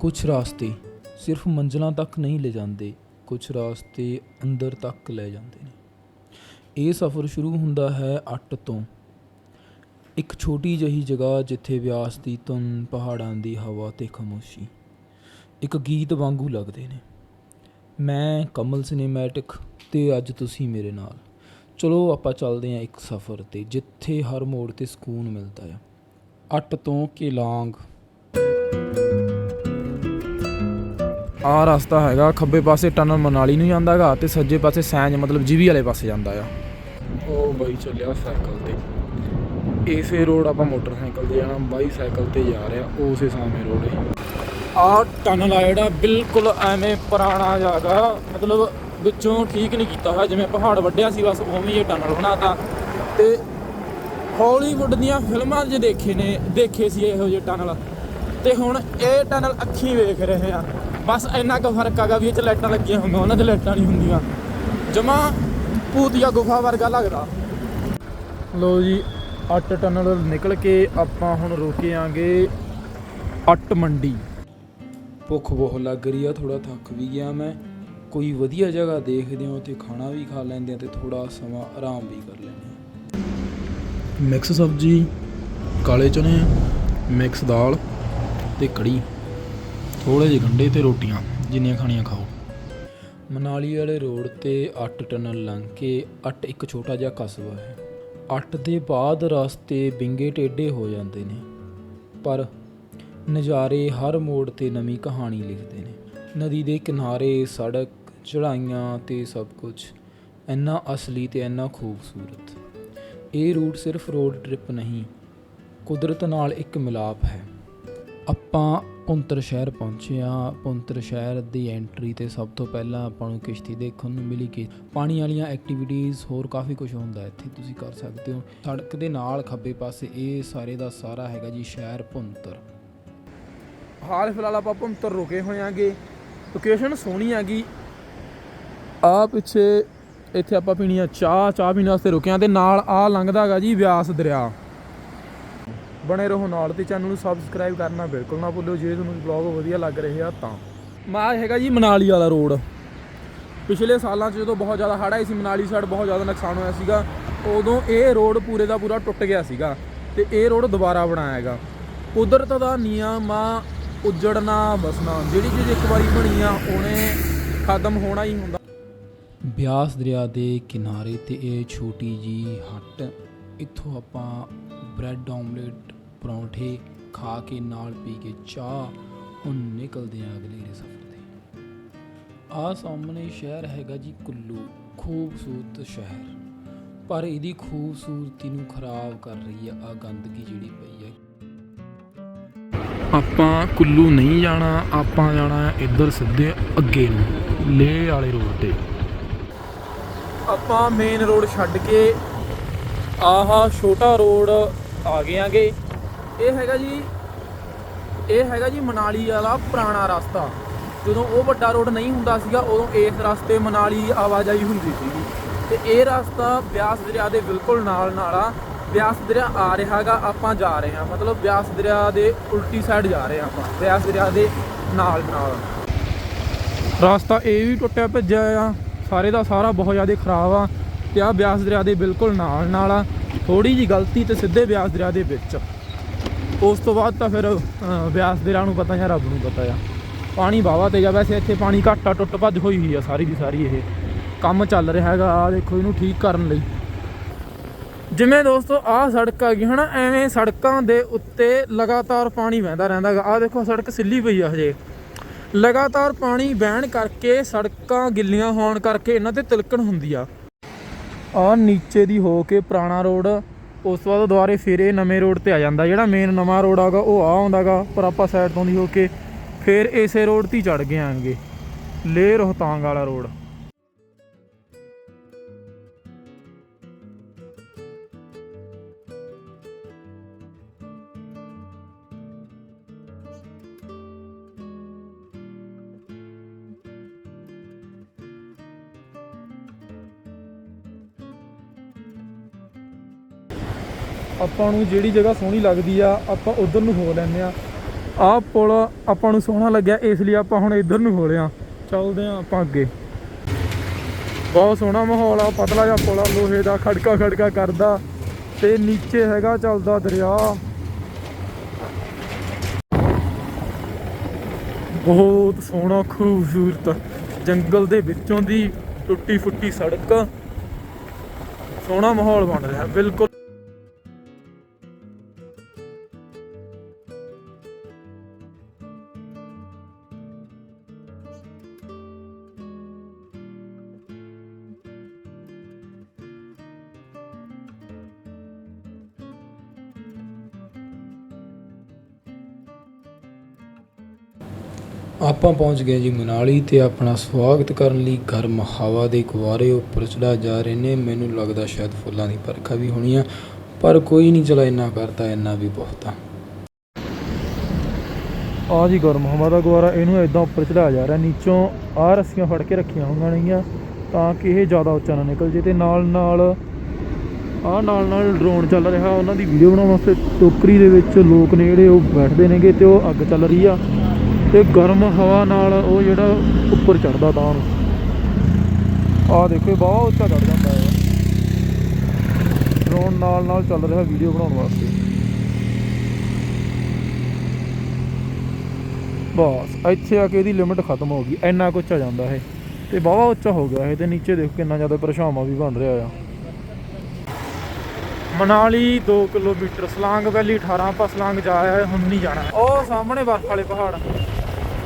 ਕੁਝ ਰਾਸਤੇ ਸਿਰਫ ਮੰਜ਼ਲਾਂ ਤੱਕ ਨਹੀਂ ਲੈ ਜਾਂਦੇ ਕੁਝ ਰਾਸਤੇ ਅੰਦਰ ਤੱਕ ਲੈ ਜਾਂਦੇ ਨੇ। ਇਹ ਸਫ਼ਰ ਸ਼ੁਰੂ ਹੁੰਦਾ ਹੈ ਅੱਟ ਤੋਂ। ਇੱਕ ਛੋਟੀ ਜਿਹੀ ਜਗ੍ਹਾ ਜਿੱਥੇ ਵਿਆਸ ਦੀ ਧੁਨ ਪਹਾੜਾਂ ਦੀ ਹਵਾ ਤੇ ਖਾਮੋਸ਼ੀ। ਇੱਕ ਗੀਤ ਵਾਂਗੂ ਲੱਗਦੇ ਨੇ। ਮੈਂ ਕਮਲ ਸਿਨੇਮੈਟਿਕ ਤੇ ਅੱਜ ਤੁਸੀਂ ਮੇਰੇ ਨਾਲ। ਚਲੋ ਆਪਾਂ ਚੱਲਦੇ ਹਾਂ ਇੱਕ ਸਫ਼ਰ ਤੇ ਜਿੱਥੇ ਹਰ ਮੋੜ ਤੇ ਸਕੂਨ ਮਿਲਦਾ ਹੈ ਅੱਟ ਤੋਂ ਕਿਲਾਂਗ। ਆ ਰਸਤਾ ਹੈਗਾ, ਖੱਬੇ ਪਾਸੇ ਟਨਲ ਮਨਾਲੀ ਨੂੰ ਜਾਂਦਾਗਾ ਤੇ ਸੱਜੇ ਪਾਸੇ ਸੈਂਜ ਮਤਲਬ ਜੀਵੀ ਵਾਲੇ ਪਾਸੇ ਜਾਂਦਾ ਆ। ਉਹ ਬਾਈ ਚੱਲਿਆ ਸਾਈਕਲ ਤੇ। ਇਸੇ ਰੋਡ ਆਪਾਂ ਮੋਟਰਸਾਈਕਲ ਤੇ ਜਾਣਾ, ਬਾਈ ਸਾਈਕਲ ਤੇ ਜਾ ਰਿਹਾ, ਉਸੇ ਸਾਹਮਣੇ ਰੋਡ ਹੈ। ਆ ਟਨਲ ਆ ਜਿਹੜਾ ਬਿਲਕੁਲ ਐਵੇਂ ਪੁਰਾਣਾ ਜਾਗਾ, ਮਤਲਬ ਵਿੱਚੋਂ ਠੀਕ ਨਹੀਂ ਕੀਤਾ ਹੋਇਆ, ਜਿਵੇਂ ਪਹਾੜ ਵੱਡਿਆ ਸੀ, ਬਸ ਉਵੇਂ ਹੀ ਇਹ ਟਨਲ ਬਣਾਤਾ। ਤੇ ਹਾਲੀਵੁੱਡ ਦੀਆਂ ਫਿਲਮਾਂ 'ਚ ਦੇਖੇ ਨੇ, ਦੇਖੇ ਸੀ ਇਹੋ ਜਿਹੇ ਟਨਲ। ਤੇ ਹੁਣ ਇਹ ਟਨਲ ਅੱਖੀ ਵੇਖ ਰਹੇ ਆ। ਬਸ ਇੰਨਾ ਕੁ ਫ਼ਰਕ ਆਗਾ ਵੀ ਇਹ 'ਚ ਲਾਈਟਾਂ ਲੱਗੀਆਂ ਹੁੰਦੀਆਂ ਉਹਨਾਂ 'ਚ ਲਾਈਟਾਂ ਨਹੀਂ ਹੁੰਦੀਆਂ। ਜਮਾ ਭੂਤੀਆ ਗੁਫਾ ਵਰਗਾ ਲੱਗਦਾ। ਲੋ ਜੀ ਅੱਟ ਟਨਲ ਨਿਕਲ ਕੇ ਆਪਾਂ ਹੁਣ ਰੁਕੇ ਆਂਗੇ ਅੱਟ ਮੰਡੀ। ਭੁੱਖ ਬਹੁਤ ਲੱਗ ਰਹੀ ਆ ਥੋੜਾ ਥੱਕ ਵੀ ਗਿਆ ਮੈਂ। ਕੋਈ ਵਧੀਆ ਜਗ੍ਹਾ ਦੇਖਦੇ ਹਾਂ ਤੇ ਖਾਣਾ ਵੀ ਖਾ ਲੈਂਦੇ ਹਾਂ ਤੇ ਥੋੜਾ ਸਮਾਂ ਆਰਾਮ ਵੀ ਕਰ ਲੈਂਦੇ ਹਾਂ। ਮਿਕਸ ਸਬਜ਼ੀ ਕਾਲੇ ਚਨੇ ਮਿਕਸ ਦਾਲ ਤੇ ਕੜੀ। ਥੋੜੇ ਜਿਹੇ ਗੰਡੇ ਤੇ ਰੋਟੀਆਂ, ਜਿੰਨੀਆਂ ਖਾਣੀਆਂ ਖਾਓ। ਮਨਾਲੀ ਵਾਲੇ ਰੋਡ ਤੇ ਅੱਟ ਟਨਲ ਲੰਘ ਕੇ ਅੱਟ ਇੱਕ ਛੋਟਾ ਜਿਹਾ ਕਸਬਾ ਹੈ। ਅੱਟ ਦੇ ਬਾਅਦ ਰਸਤੇ ਬਿੰਗੇ ਟੇਢੇ ਹੋ ਜਾਂਦੇ ਨੇ, ਪਰ ਨਜ਼ਾਰੇ ਹਰ ਮੋੜ ਤੇ ਨਵੀਂ ਕਹਾਣੀ ਲਿਖਦੇ ਨੇ। ਨਦੀ ਦੇ ਕਿਨਾਰੇ, ਸੜਕ ਚੜਾਈਆਂ ਤੇ ਸਭ ਕੁਝ ਇੰਨਾ ਅਸਲੀ ਤੇ ਇੰਨਾ ਖੂਬਸੂਰਤ। ਇਹ ਰੂਟ ਸਿਰਫ ਰੋਡ ਟ੍ਰਿਪ ਨਹੀਂ, ਕੁਦਰਤ ਨਾਲ ਇੱਕ ਮਿਲਾਪ ਹੈ। ਆਪਾਂ ਪੁੰਤਰ ਸ਼ਹਿਰ ਪਹੁੰਚੇ ਹਾਂ। ਪੁੰਤਰ ਸ਼ਹਿਰ ਦੀ ਐਂਟਰੀ ਤੇ ਸਭ ਤੋਂ ਪਹਿਲਾਂ ਆਪਾਂ ਨੂੰ ਕਿਸ਼ਤੀ ਦੇਖਣ ਨੂੰ ਮਿਲੀ ਕਿ ਪਾਣੀ ਵਾਲੀਆਂ ਐਕਟੀਵਿਟੀਆਂ ਹੋਰ ਕਾਫੀ ਕੁਝ ਹੁੰਦਾ ਇੱਥੇ, ਤੁਸੀਂ ਕਰ ਸਕਦੇ ਹੋ। ਸੜਕ ਦੇ ਨਾਲ ਖੱਬੇ ਪਾਸੇ ਇਹ ਸਾਰੇ ਦਾ ਸਾਰਾ ਹੈਗਾ ਜੀ ਸ਼ਹਿਰ ਪੁੰਤਰ। ਹਾਲ ਫਿਲਹਾਲ ਆਪਾਂ ਪੁੰਤਰ ਰੁਕੇ ਹੋਏ ਆਂਗੇ। ਲੋਕੇਸ਼ਨ ਸੋਹਣੀ ਹੈਗੀ ਆ ਪਿੱਛੇ ਇੱਥੇ ਆਪਾਂ ਪੀਣੀ ਆ ਚਾਹ। ਚਾਹ ਪੀਣ ਵਾਸਤੇ ਰੁਕੇ ਆਂ ਤੇ ਨਾਲ ਆ ਲੰਘਦਾ ਹੈਗਾ ਜੀ ਵਿਆਸ ਦਰਿਆ। ਬਣੇ ਰਹੋ ਨਾਲ ਤੇ ਚੈਨਲ ਨੂੰ ਸਬਸਕ੍ਰਾਈਬ ਕਰਨਾ ਬਿਲਕੁਲ ਨਾ ਭੁੱਲਿਓ ਜੇ ਤੁਹਾਨੂੰ ਵਲੌਗ ਵਧੀਆ ਲੱਗ ਰਹੇ ਆ ਤਾਂ। ਮਾ ਹੈਗਾ ਜੀ ਮਨਾਲੀ ਵਾਲਾ ਰੋਡ ਪਿਛਲੇ ਸਾਲਾਂ 'ਚ ਜਦੋਂ ਬਹੁਤ ਜ਼ਿਆਦਾ ਹੜ੍ਹ ਆਈ ਸੀ, ਮਨਾਲੀ ਸਾਈਡ ਬਹੁਤ ਜ਼ਿਆਦਾ ਨੁਕਸਾਨ ਹੋਇਆ ਸੀਗਾ, ਉਦੋਂ ਇਹ ਰੋਡ ਪੂਰੇ ਦਾ ਪੂਰਾ ਟੁੱਟ ਗਿਆ ਸੀਗਾ ਤੇ ਇਹ ਰੋਡ ਦੁਬਾਰਾ ਬਣਾਇਆ ਹੈਗਾ। ਕੁਦਰਤ ਦਾ ਨਿਯਮ ਆ ਉਜੜਨਾ ਬਸਣਾ ਜਿਹੜੀ ਚੀਜ਼ ਇੱਕ ਵਾਰੀ ਬਣੀ ਆ, ਉਹਨੇ ਖਤਮ ਹੋਣਾ ਹੀ ਹੁੰਦਾ। ਬਿਆਸ ਦਰਿਆ ਦੇ ਕਿਨਾਰੇ ਤੇ ਇਹ ਛੋਟੀ ਜੀ ਹੱਟ, ਇੱਥੋਂ ਆਪਾਂ ਬ੍ਰੈਡ ਆਮਲੇਟ ਪਰੌਂਠੇ ਖਾ ਕੇ ਨਾਲ ਪੀ ਕੇ ਚਾਹ, ਹੁਣ ਨਿਕਲਦੇ ਆ ਅਗਲੇ ਸਫ਼ਰ ਤੇ ਆ ਸਾਹਮਣੇ ਸ਼ਹਿਰ ਹੈਗਾ ਜੀ ਕੁੱਲੂ, ਖੂਬਸੂਰਤ ਸ਼ਹਿਰ। ਪਰ ਇਹਦੀ ਖੂਬਸੂਰਤੀ ਨੂੰ ਖਰਾਬ ਕਰ ਰਹੀ ਆ ਆ ਗੰਦਗੀ ਜਿਹੜੀ ਪਈ ਹੈ ਆਪਾਂ ਕੁੱਲੂ ਨਹੀਂ ਜਾਣਾ, ਆਪਾਂ ਜਾਣਾ ਹੈ ਇੱਧਰ ਸਿੱਧੇ ਅੱਗੇ ਨੂੰ, ਲੇਹ ਵਾਲੇ ਰੋਡ ਤੇ। ਆਪਾਂ ਮੇਨ ਰੋਡ ਛੱਡ ਕੇ ਆਹਾ ਛੋਟਾ ਰੋਡ ਆ ਗਏ ਆਂਗੇ। ਇਹ ਹੈਗਾ ਜੀ, ਇਹ ਹੈਗਾ ਜੀ ਮਨਾਲੀ ਵਾਲਾ ਪੁਰਾਣਾ ਰਸਤਾ। ਜਦੋਂ ਉਹ ਵੱਡਾ ਰੋਡ ਨਹੀਂ ਹੁੰਦਾ ਸੀਗਾ, ਉਦੋਂ ਇਸ ਰਸਤੇ ਮਨਾਲੀ ਆਵਾਜਾਈ ਹੁੰਦੀ ਸੀਗੀ। ਤੇ ਇਹ ਰਸਤਾ ਬਿਆਸ ਦਰਿਆ ਦੇ ਬਿਲਕੁਲ ਨਾਲ ਨਾਲ ਆ। ਬਿਆਸ ਦਰਿਆ ਆ ਰਿਹਾਗਾ ਆਪਾਂ ਜਾ ਰਹੇ ਹਾਂ। ਮਤਲਬ ਬਿਆਸ ਦਰਿਆ ਦੇ ਉਲਟੀ ਸਾਈਡ ਜਾ ਰਹੇ ਹਾਂ ਆਪਾਂ। ਬਿਆਸ ਦਰਿਆ ਦੇ ਨਾਲ ਨਾਲ। ਰਸਤਾ ਇਹ ਵੀ ਟੁੱਟਿਆ ਭੱਜਿਆ ਆ। ਸਾਰੇ ਦਾ ਸਾਰਾ ਬਹੁਤ ਜ਼ਿਆਦਾ ਖਰਾਬ ਆ। ਤੇ ਆ ਬਿਆਸ ਦਰਿਆ ਦੇ ਬਿਲਕੁਲ ਨਾਲ ਨਾਲ ਆ। ਥੋੜੀ ਜੀ ਗਲਤੀ ਤੇ ਸਿੱਧੇ ਬਿਆਸ ਦਰਿਆ ਦੇ ਵਿੱਚ। ਉਸ ਤੋਂ ਬਾਅਦ ਤਾਂ ਫਿਰ ਵਿਆਸ ਦੇ ਰਾਹ ਨੂੰ ਪਤਾ ਜਾਂ ਰੱਬ ਨੂੰ ਪਤਾ ਆ ਪਾਣੀ ਬਾਵਾ ਤੇ ਜਾ ਵੈਸੇ ਇੱਥੇ ਪਾਣੀ ਘਾਟਾ ਟੁੱਟ ਭੱਜ ਹੋਈ ਹੋਈ ਆ ਸਾਰੀ ਦੀ ਸਾਰੀ ਇਹ। ਕੰਮ ਚੱਲ ਰਿਹਾ ਹੈਗਾ ਆ ਦੇਖੋ ਇਹਨੂੰ ਠੀਕ ਕਰਨ ਲਈ। ਜਿਵੇਂ ਦੋਸਤੋ, ਆਹ ਸੜਕ ਆ ਗਈ ਹਨਾ, ਐਵੇਂ ਸੜਕਾਂ ਦੇ ਉੱਤੇ ਲਗਾਤਾਰ ਪਾਣੀ ਵਹਿੰਦਾ ਰਹਿੰਦਾ ਹੈਗਾ। ਆਹ ਦੇਖੋ ਸੜਕ ਸਿੱਲੀ ਪਈ ਆ ਹਜੇ। ਲਗਾਤਾਰ ਪਾਣੀ ਵਹਿਣ ਕਰਕੇ ਸੜਕਾਂ ਗਿੱਲੀਆਂ ਹੋਣ ਕਰਕੇ ਇਹਨਾਂ ਤੇ ਤਿਲਕਣ ਹੁੰਦੀ ਆ। ਆ ਨੀਚੇ ਦੀ ਹੋ ਕੇ ਪੁਰਾਣਾ ਰੋਡ ਉਸ ਤੋਂ ਬਾਅਦ ਦੁਬਾਰੇ ਫਿਰ ਇਹ ਨਵੇਂ ਰੋਡ ਤੇ ਆ ਜਾਂਦਾ। ਜਿਹੜਾ ਮੇਨ ਨਵਾਂ ਰੋਡ ਆਗਾ, ਉਹ ਆ ਆਉਂਦਾਗਾ, ਪਰ ਆਪਾਂ ਸਾਈਡ ਤੋਂ ਦੀ ਹੋ ਕੇ ਫਿਰ ਇਸੇ ਰੋਡ ਤੇ ਹੀ ਚੜ ਗਏ ਆਂਗੇ। ਲੇਹ ਰੋਹਤਾਂਗ ਵਾਲਾ ਰੋਡ। ਆਪਾਂ ਨੂੰ ਜਿਹੜੀ ਜਗ੍ਹਾ ਸੋਹਣੀ ਲੱਗਦੀ ਆ, ਆਪਾਂ ਉਧਰ ਨੂੰ ਹੋ ਲੈਂਦੇ ਆ। ਆਹ ਪੁਲ ਆਪਾਂ ਨੂੰ ਸੋਹਣਾ ਲੱਗਿਆ, ਇਸ ਲਈ ਆਪਾਂ ਹੁਣ ਇੱਧਰ ਨੂੰ ਹੋ ਲਿਆ ਚੱਲਦੇ ਆਂ ਆਪਾਂ ਅੱਗੇ। ਬਹੁਤ ਸੋਹਣਾ ਮਾਹੌਲ ਆ, ਪਤਲਾ ਜਿਹਾ ਪੁਲ ਆ, ਲੋਹੇ ਦਾ ਖੜਕਾ ਖੜਕਾ ਕਰਦਾ, ਤੇ ਨੀਚੇ ਹੈਗਾ ਚੱਲਦਾ ਦਰਿਆ। ਬਹੁਤ ਸੋਹਣਾ, ਖੂਬਸੂਰਤ ਜੰਗਲ ਦੇ ਵਿੱਚੋਂ ਦੀ ਟੁੱਟੀ ਫੁੱਟੀ ਸੜਕ। ਸੋਹਣਾ ਮਾਹੌਲ ਬਣ ਰਿਹਾ, ਬਿਲਕੁਲ ਆਪਾਂ ਪਹੁੰਚ ਗਏ ਜੀ ਮਨਾਲੀ ਤੇ ਆਪਣਾ ਸਵਾਗਤ ਕਰਨ ਲਈ ਗਰਮ ਹਵਾ ਦੇ ਕੁਆਰੇ ਉੱਪਰ ਚੜਾ ਜਾ ਰਹੇ ਨੇ। ਮੈਨੂੰ ਲੱਗਦਾ ਸ਼ਾਇਦ ਫੁੱਲਾਂ ਦੀ ਪਰਖਾ ਵੀ ਹੋਣੀ ਆ, ਪਰ ਕੋਈ ਨਹੀਂ ਚਲਾ ਇੰਨਾ ਕਰਤਾ, ਇੰਨਾ ਵੀ ਬਹੁਤ ਆ। ਆ ਜੀ ਗਰਮ ਹਵਾ ਦਾ ਗੁਬਾਰਾ ਇਹਨੂੰ ਇਦਾਂ ਉੱਪਰ ਚੜਾਇਆ ਜਾ ਰਿਹਾ, ਨੀਚੋਂ ਆ ਰੱਸੀਆਂ ਫੜ ਕੇ ਰੱਖੀਆਂ ਹੋਈਆਂ ਨੇਗੀਆਂ, ਤਾਂ ਕਿ ਇਹ ਜ਼ਿਆਦਾ ਉੱਚਾ ਨਾ ਨਿਕਲ ਜੇ ਤੇ ਨਾਲ ਨਾਲ ਆ ਨਾਲ ਨਾਲ ਡਰੋਨ ਚੱਲ ਰਿਹਾ, ਉਹਨਾਂ ਦੀ ਵੀਡੀਓ ਬਣਾਉਣ ਵਾਸਤੇ ਟੋਕਰੀ ਦੇ ਵਿੱਚ ਲੋਕ ਨੇ ਜਿਹੜੇ ਉਹ ਬੈਠਦੇ ਨੇਗੇ ਤੇ ਉਹ ਅੱਗ ਚੱਲ ਰਹੀ ਆ। ਤੇ ਗਰਮ ਹਵਾ ਨਾਲ ਉਹ ਜਿਹੜਾ ਉੱਪਰ ਚੜਦਾ ਤਾਂ ਨੂੰ ਆ ਦੇਖੋ, ਇਹ ਬਹੁਤ ਉੱਚਾ ਚੜ ਜਾਂਦਾ ਹੈ। ਡਰੋਨ ਨਾਲ ਨਾਲ ਚੱਲ ਰਿਹਾ ਵੀਡੀਓ ਬਣਾਉਣ ਵਾਸਤੇ। ਬਸ, ਇੱਥੇ ਆ ਕੇ ਇਹਦੀ ਲਿਮਟ ਖਤਮ ਹੋ ਗਈ। ਇੰਨਾ ਕੁ ਉੱਚਾ ਜਾਂਦਾ ਹੈ ਤੇ ਬਾਵਾ ਉੱਚਾ ਹੋ ਗਿਆ ਹੈ ਤੇ ਨੀਚੇ ਦੇਖੋ ਕਿੰਨਾ ਜ਼ਿਆਦਾ ਪਰਛਾਵਾਂ ਵੀ ਬਣ ਰਿਹਾ ਆ। ਮਨਾਲੀ 2 ਕਿਲੋਮੀਟਰ, ਸਲਾਂਗ ਵੈਲੀ 18 ਆਪਾਂ ਸਲਾਂਗ ਜਾਇਆ ਆਏ, ਹੁਣ ਨਹੀਂ ਜਾਣਾ। ਉਹ ਸਾਹਮਣੇ ਬਰਫ਼ ਵਾਲੇ ਪਹਾੜ।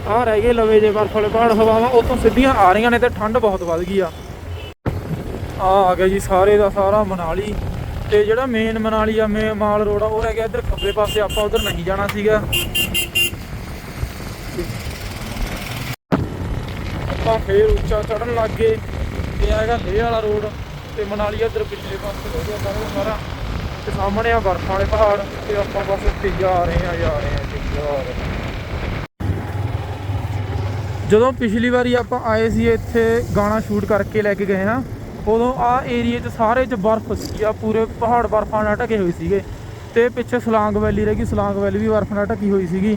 ਆਹ ਰਹਿ ਗਏ ਲਵੇ ਜੇ ਬਰਫ਼ ਵਾਲੇ ਪਹਾੜ, ਹਵਾਵਾਂ ਉਤੋਂ ਸਿੱਧੀਆਂ ਆ ਰਹੀਆਂ ਨੇ ਤੇ ਠੰਡ ਬਹੁਤ ਵੱਧ ਗਈ ਆ। ਆ ਆ ਗਿਆ ਜੀ ਸਾਰੇ ਦਾ ਸਾਰਾ ਮਨਾਲੀ ਤੇ ਜਿਹੜਾ ਮੇਨ ਮਨਾਲੀ ਆ ਮੇ ਮਾਲ ਰੋਡ ਆ, ਉਹ ਰਹਿ ਗਿਆ ਇੱਧਰ ਖੱਬੇ ਪਾਸੇ, ਆਪਾਂ ਉਧਰ ਨਹੀਂ ਜਾਣਾ ਸੀਗਾ। ਆਪਾਂ ਫੇਰ ਉੱਚਾ ਚੜਨ ਲੱਗ ਗਏ, ਤੇ ਆ ਹੈਗਾ ਲੇਹ ਵਾਲਾ ਰੋਡ ਤੇ ਮਨਾਲੀ ਇੱਧਰ ਪਿਛਲੇ ਪਾਸੇ ਹੋ ਗਿਆ ਸਾਰਾ ਸਾਰਾ। ਤੇ ਸਾਹਮਣੇ ਆ ਬਰਫ ਵਾਲੇ ਪਹਾੜ ਤੇ ਆਪਾਂ ਬਸ ਉੱਤੇ ਜਾ ਰਹੇ ਆ, ਜਾ ਰਹੇ ਆ ਜੀ ਜਾ ਰਹੇ ਆ। ਜਦੋਂ ਪਿਛਲੀ ਵਾਰੀ ਆਪਾਂ ਆਏ ਸੀ ਇੱਥੇ ਗਾਣਾ ਸ਼ੂਟ ਕਰਕੇ ਲੈ ਕੇ ਗਏ ਹਾਂ, ਉਦੋਂ ਆ ਏਰੀਏ 'ਚ ਸਾਰੇ 'ਚ ਬਰਫ਼ ਸੀ ਆ ਪੂਰੇ ਪਹਾੜ ਬਰਫਾਂ ਨਾਲ ਢਕੇ ਹੋਏ ਸੀਗੇ ਤੇ ਪਿੱਛੇ ਸਲਾਂਗ ਵੈਲੀ ਰਹਿ ਗਈ, ਸਲਾਂਗ ਵੈਲੀ ਵੀ ਬਰਫ ਨਾਲ ਢਕੀ ਹੋਈ ਸੀਗੀ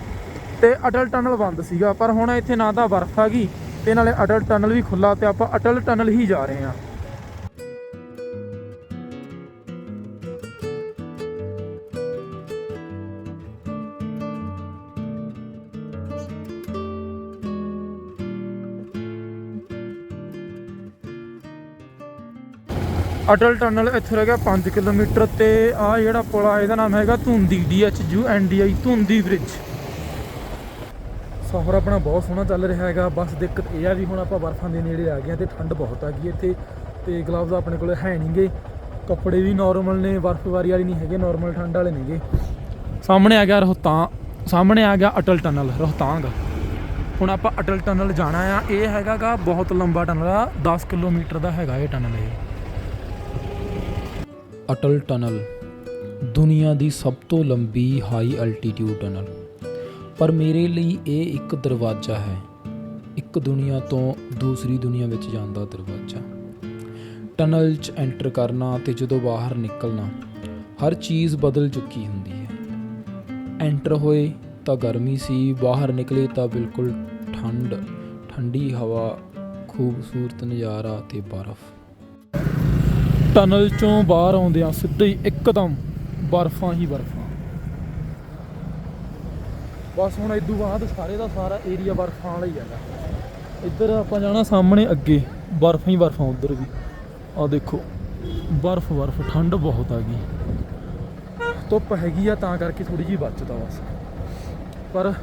ਤੇ ਅਟਲ ਟਨਲ ਬੰਦ ਸੀਗਾ, ਪਰ ਹੁਣ ਇੱਥੇ ਨਾ ਤਾਂ ਬਰਫ਼ ਆ ਗਈ ਤੇ ਨਾਲੇ ਅਟਲ ਟਨਲ ਵੀ ਖੁੱਲਾ ਤੇ ਆਪਾਂ ਅਟਲ ਟਨਲ ਹੀ ਜਾ ਰਹੇ ਹਾਂ। ਅਟਲ ਟਨਲ ਇੱਥੇ ਰਹਿ ਗਿਆ 5 ਕਿਲੋਮੀਟਰ ਤੇ। ਆ ਜਿਹੜਾ ਪੁਲ ਆ, ਇਹਦਾ ਨਾਮ ਹੈਗਾ Dhundi D H U N D I Dhundi bridge ਸਫ਼ਰ ਆਪਣਾ ਬਹੁਤ ਸੋਹਣਾ ਚੱਲ ਰਿਹਾ ਹੈਗਾ। ਬਸ ਦਿੱਕਤ ਇਹ ਆ ਵੀ ਹੁਣ ਆਪਾਂ ਬਰਫਾਂ ਦੇ ਨੇੜੇ ਆ ਗਏ ਹਾਂ ਤੇ ਠੰਡ ਬਹੁਤ ਆ ਗਈ ਇੱਥੇ ਤੇ ਗਲਵਜ਼ ਆਪਣੇ ਕੋਲ ਹੈ ਨਹੀਂਗੇ ਕੱਪੜੇ ਵੀ ਨਾਰਮਲ ਨੇ ਬਰਫਬਾਰੀ ਵਾਲੀ ਨਹੀਂ ਹੈਗੇ ਨਾਰਮਲ ਠੰਡ ਵਾਲੇ ਨੇਗੇ। ਸਾਹਮਣੇ ਆ ਗਿਆ ਰੋਹਤਾਂ ਸਾਹਮਣੇ ਆ ਗਿਆ ਅਟਲ ਟਨਲ, ਰੋਹਤਾਂਗ। ਹੁਣ ਆਪਾਂ ਅਟਲ ਟਨਲ ਜਾਣਾ ਆ। ਇਹ ਹੈਗਾਗਾ ਬਹੁਤ ਲੰਬਾ ਟਨਲ ਆ 10 ਕਿਲੋਮੀਟਰ ਦਾ ਹੈਗਾ ਇਹ ਟਨਲ ਇਹ। ਅਟਲ ਟਨਲ, ਦੁਨੀਆ ਦੀ ਸਭ ਤੋਂ ਲੰਬੀ ਹਾਈ ਅਲਟੀਟਿਊਡ ਟਨਲ। ਪਰ ਮੇਰੇ ਲਈ ਇਹ ਇੱਕ ਦਰਵਾਜ਼ਾ ਹੈ। ਇੱਕ ਦੁਨੀਆ ਤੋਂ ਦੂਸਰੀ ਦੁਨੀਆ ਵਿੱਚ ਜਾਣ ਦਾ ਦਰਵਾਜ਼ਾ। ਟਨਲ 'ਚ ਐਂਟਰ ਕਰਨਾ ਤੇ ਜਦੋਂ ਬਾਹਰ ਨਿਕਲਣਾ, ਹਰ ਚੀਜ਼ ਬਦਲ ਚੁੱਕੀ ਹੁੰਦੀ ਹੈ। ਐਂਟਰ ਹੋਏ ਤਾਂ ਗਰਮੀ ਸੀ, ਬਾਹਰ ਨਿਕਲੇ ਤਾਂ ਬਿਲਕੁਲ ਠੰਡ, ਠੰਡੀ ਹਵਾ, ਖੂਬਸੂਰਤ ਨਜ਼ਾਰਾ ਤੇ ਬਰਫ਼। ਟਨਲ ਚੋਂ ਬਾਹਰ ਆਉਂਦਿਆਂ ਸਿੱਧੇ ਹੀ ਇੱਕਦਮ ਬਰਫਾਂ ਹੀ ਬਰਫਾਂ। ਬਸ ਹੁਣ ਇਦੋਂ ਬਾਅਦ ਸਾਰੇ ਦਾ ਸਾਰਾ ਏਰੀਆ ਬਰਫਾਂ ਵਾਲਾ ਹੀ ਹੈਗਾ। ਇੱਧਰ ਆਪਾਂ ਜਾਣਾ ਸਾਹਮਣੇ ਅੱਗੇ, ਬਰਫਾਂ ਹੀ ਬਰਫਾਂ ਉੱਧਰ ਵੀ। ਆ ਦੇਖੋ, ਬਰਫ ਬਰਫ, ਠੰਡ ਬਹੁਤ ਆ ਗਈ। ਧੁੱਪ ਹੈਗੀ ਆ ਤਾਂ ਕਰਕੇ ਥੋੜੀ ਜਿਹੀ ਬਚਦਾ ਬਸ। ਪਰ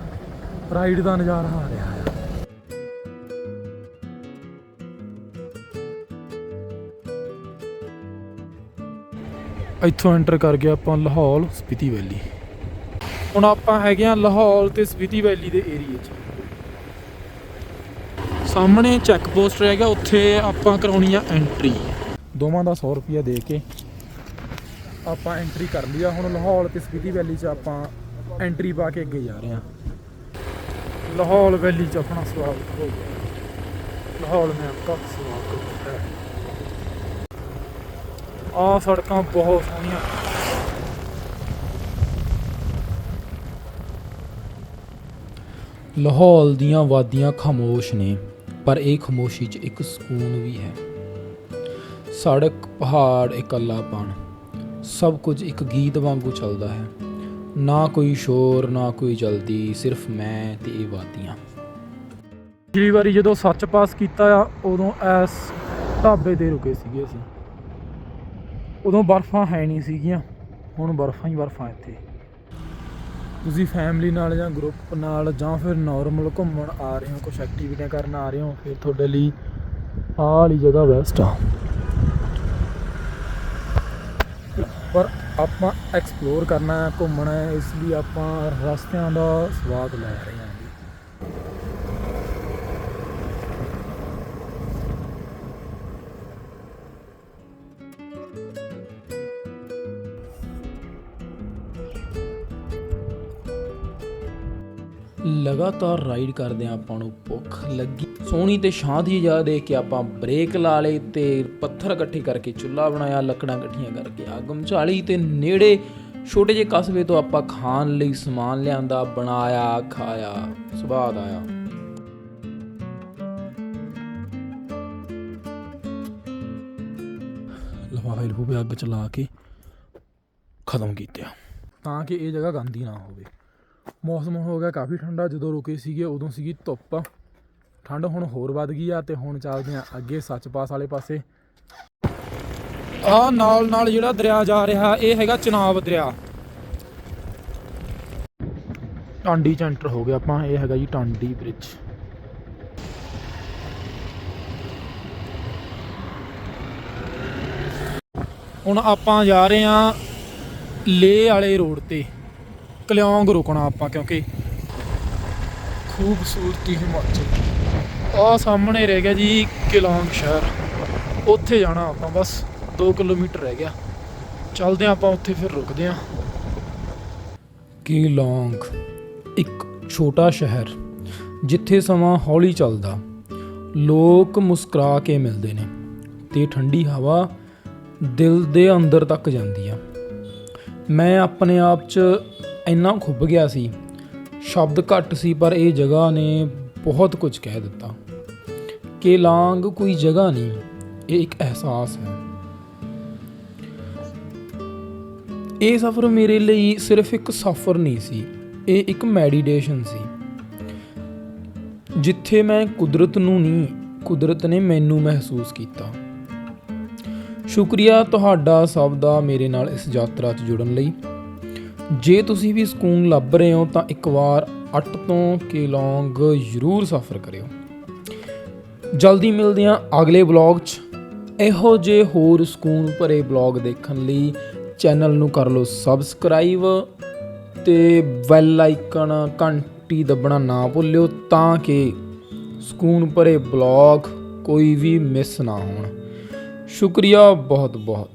ਰਾਈਡ ਦਾ ਨਜ਼ਾਰਾ ਆ ਰਿਹਾ ਹੈ ਇੱਥੋਂ ਐਂਟਰ ਕਰ ਗਿਆ ਆਪਾਂ ਲਾਹੌਰ ਸਪੀਤੀ ਵੈਲੀ ਹੁਣ ਆਪਾਂ ਹੈਗੇ ਆ ਲਾਹੌਰ ਤੇ ਸਪੀਤੀ ਵੈਲੀ ਦੇ ਏਰੀਏ 'ਚ। ਸਾਹਮਣੇ ਚੈੱਕ ਪੋਸਟ ਰਹਿ ਗਿਆ ਉੱਥੇ ਆਪਾਂ ਕਰਾਉਣੀ ਆ ਐਂਟਰੀ ਦੋਵਾਂ ਦਾ 100 ਰੁਪਿਆ ਦੇ ਕੇ ਆਪਾਂ ਐਂਟਰੀ ਕਰ ਲਈ ਆ। ਹੁਣ ਲਾਹੌਰ ਤੇ ਸਪੀਤੀ ਵੈਲੀ 'ਚ ਆਪਾਂ ਐਂਟਰੀ ਪਾ ਕੇ ਅੱਗੇ ਜਾ ਰਹੇ ਆ ਲਾਹੌਰ ਵੈਲੀ 'ਚ ਆਪਣਾ ਸਵਾਗਤ ਹੋ ਗਿਆ। ਲਾਹੌਰ ਮੈਂ ਆਪਕਾ ਸਵਾਗਤ ਹੈ। ਆ ਸੜਕਾਂ ਬਹੁਤ ਸੋਹਣੀਆਂ। ਲਾਹੌਲ ਦੀਆਂ ਵਾਦੀਆਂ ਖਾਮੋਸ਼ ਨੇ, ਪਰ ਇਹ ਖਾਮੋਸ਼ੀ 'ਚ ਇੱਕ ਸਕੂਨ ਵੀ ਹੈ। ਸੜਕ, ਪਹਾੜ ਇਕੱਲਾਪਣ ਸਭ ਕੁਝ ਇੱਕ ਗੀਤ ਵਾਂਗੂ ਚੱਲਦਾ ਹੈ। ਨਾ ਕੋਈ ਸ਼ੋਰ, ਨਾ ਕੋਈ ਜਲਦੀ, ਸਿਰਫ ਮੈਂ ਤੇ ਇਹ ਵਾਦੀਆਂ। ਪਿਛਲੀ ਵਾਰੀ ਜਦੋਂ ਸੱਚ ਪਾਸ ਕੀਤਾ ਆ, ਉਦੋਂ ਐਸ ਢਾਬੇ ਤੇ ਰੁਕੇ ਸੀਗੇ ਅਸੀਂ। ਉਦੋਂ ਬਰਫਾਂ ਹੈ ਨਹੀਂ ਸੀਗੀਆਂ, ਹੁਣ ਬਰਫਾਂ ਹੀ ਬਰਫਾਂ ਇੱਥੇ। ਤੁਸੀਂ ਫੈਮਿਲੀ ਨਾਲ ਜਾਂ ਗਰੁੱਪ ਨਾਲ ਜਾਂ ਫਿਰ ਨਾਰਮਲ ਘੁੰਮਣ ਆ ਰਹੇ ਹੋ ਕੁਝ ਐਕਟੀਵਿਟੀਆਂ ਕਰਨ ਆ ਰਹੇ ਹੋ, ਫਿਰ ਤੁਹਾਡੇ ਲਈ ਆਹ ਵਾਲੀ ਜਗ੍ਹਾ ਬੈਸਟ ਆ। ਪਰ ਆਪਾਂ ਐਕਸਪਲੋਰ ਕਰਨਾ ਘੁੰਮਣਾ ਇਸ ਲਈ ਆਪਾਂ ਰਸਤਿਆਂ ਦਾ ਸਵਾਦ ਲੈ ਰਹੇ ਹਾਂ। ਲਗਾਤਾਰ ਰਾਈਡ ਕਰਦੇ ਆ ਆਪਾਂ ਨੂੰ ਭੁੱਖ ਲੱਗੀ। ਸੋਹਣੀ ਤੇ ਸ਼ਾਂਤ ਜਿਹੀ ਜਗ੍ਹਾ ਦੇਖ ਕੇ ਆਪਾਂ ਬ੍ਰੇਕ ਲਾ ਲਏ ਤੇ ਪੱਥਰ ਇਕੱਠੇ ਕਰਕੇ ਚੁੱਲ੍ਹਾ ਬਣਾਇਆ, ਲੱਕੜਾਂ ਇਕੱਠੀਆਂ ਕਰਕੇ ਅੱਗ ਮਚਾਲੀ ਤੇ ਨੇੜੇ ਛੋਟੇ ਜਿਹੇ ਕਸਬੇ ਤੋਂ ਆਪਾਂ ਖਾਣ ਲਈ ਸਮਾਨ ਲਿਆਂਦਾ, ਬਣਾਇਆ, ਖਾਇਆ ਸੁਭਾਅ ਆਇਆ। ਲਫਾਫੇ ਲਫੂਫੇ ਅੱਗ ਚਲਾ ਕੇ ਖਤਮ ਕੀਤਾ ਤਾਂ ਕਿ ਇਹ ਜਗ੍ਹਾ ਗੰਦੀ ਨਾ ਹੋਵੇ। ਮੌਸਮ ਹੋ ਗਿਆ ਕਾਫੀ ਠੰਡਾ, ਜਦੋਂ ਰੁਕੇ ਸੀਗੇ ਉਦੋਂ ਸੀਗੀ ਧੁੱਪ। ਠੰਡ ਹੁਣ ਹੋਰ ਵੱਧ ਗਈ ਆ ਤੇ ਹੁਣ ਚੱਲਦੇ ਆ ਅੱਗੇ ਸੱਚ ਪਾਸ ਵਾਲੇ ਪਾਸੇ। ਆ ਨਾਲ ਨਾਲ ਜਿਹੜਾ ਦਰਿਆ ਜਾ ਰਿਹਾ, ਇਹ ਹੈਗਾ ਚਨਾਬ ਦਰਿਆ। ਟਾਂਡੀ ਚ ਐਂਟਰ ਹੋ ਗਿਆ ਆਪਾਂ, ਇਹ ਹੈਗਾ ਜੀ ਟਾਂਡੀ ਬ੍ਰਿਜ ਹੁਣ ਆਪਾਂ ਜਾ ਰਹੇ ਆ ਲੇ ਵਾਲੇ ਰੋਡ ਤੇ। ਕਲਿਉਂਗ ਰੁਕਣਾ ਆਪਾਂ, ਕਿਉਂਕਿ ਖੂਬਸੂਰਤੀ ਹਿਮਾਚਲ। ਆ ਸਾਹਮਣੇ ਰਹਿ ਗਿਆ ਜੀ ਕਿਲੌਂਗ ਸ਼ਹਿਰ। ਉੱਥੇ ਜਾਣਾ ਆਪਾਂ ਬਸ 2 ਕਿਲੋਮੀਟਰ ਰਹਿ ਗਿਆ। ਚੱਲਦੇ ਹਾਂ ਆਪਾਂ ਉੱਥੇ ਫਿਰ ਰੁਕਦੇ ਹਾਂ। ਕੀਲੌਂਗ, ਇੱਕ ਛੋਟਾ ਸ਼ਹਿਰ, ਜਿੱਥੇ ਸਮਾਂ ਹੌਲੀ ਚੱਲਦਾ। ਲੋਕ ਮੁਸਕਰਾ ਕੇ ਮਿਲਦੇ ਨੇ ਤੇ ਠੰਡੀ ਹਵਾ ਦਿਲ ਦੇ ਅੰਦਰ ਤੱਕ ਜਾਂਦੀ ਆ। ਮੈਂ ਆਪਣੇ ਆਪ 'ਚ ਇੰਨਾ ਖੁੱਭ ਗਿਆ ਸੀ, ਸ਼ਬਦ ਘੱਟ ਸੀ, ਪਰ ਇਹ ਜਗ੍ਹਾ ਨੇ ਬਹੁਤ ਕੁਝ ਕਹਿ ਦਿੱਤਾ। ਕੇਲਾਂਗ ਕੋਈ ਜਗ੍ਹਾ ਨਹੀਂ, ਇਹ ਇੱਕ ਅਹਿਸਾਸ ਹੈ। ਇਹ ਸਫ਼ਰ ਮੇਰੇ ਲਈ ਸਿਰਫ ਇੱਕ ਸਫ਼ਰ ਨਹੀਂ ਸੀ, ਇਹ ਇੱਕ ਮੈਡੀਟੇਸ਼ਨ ਸੀ। ਜਿੱਥੇ ਮੈਂ ਕੁਦਰਤ ਨੂੰ ਨਹੀਂ, ਕੁਦਰਤ ਨੇ ਮੈਨੂੰ ਮਹਿਸੂਸ ਕੀਤਾ। ਸ਼ੁਕਰੀਆ ਤੁਹਾਡਾ ਸਭ ਦਾ ਮੇਰੇ ਨਾਲ ਇਸ ਯਾਤਰਾ 'ਚ ਜੁੜਨ ਲਈ। ਜੇ ਤੁਸੀਂ ਵੀ ਸਕੂਨ ਲੱਭ ਰਹੇ ਹੋ, ਤਾਂ ਇੱਕ ਵਾਰ 8 ਤੋਂ ਕੇਲੋਂਗ ਜ਼ਰੂਰ ਸਫ਼ਰ ਕਰਿਓ। ਜਲਦੀ ਮਿਲਦੇ ਹਾਂ ਅਗਲੇ ਵਲੌਗ 'ਚ ਇਹੋ ਜੇ ਹੋਰ ਸਕੂਨ ਭਰੇ ਵਲੌਗ ਦੇਖਣ ਲਈ ਚੈਨਲ ਨੂੰ ਕਰ ਲਓ ਸਬਸਕ੍ਰਾਈਬ ਤੇ ਬੈਲ ਆਈਕਨ ਘੰਟੀ ਦੱਬਣਾ ਨਾ ਭੁੱਲਿਓ ਤਾਂ ਕਿ ਸਕੂਨ ਭਰੇ ਵਲੌਗ ਕੋਈ ਵੀ ਮਿਸ ਨਾ ਹੋਣ। ਸ਼ੁਕਰੀਆ ਬਹੁਤ ਬਹੁਤ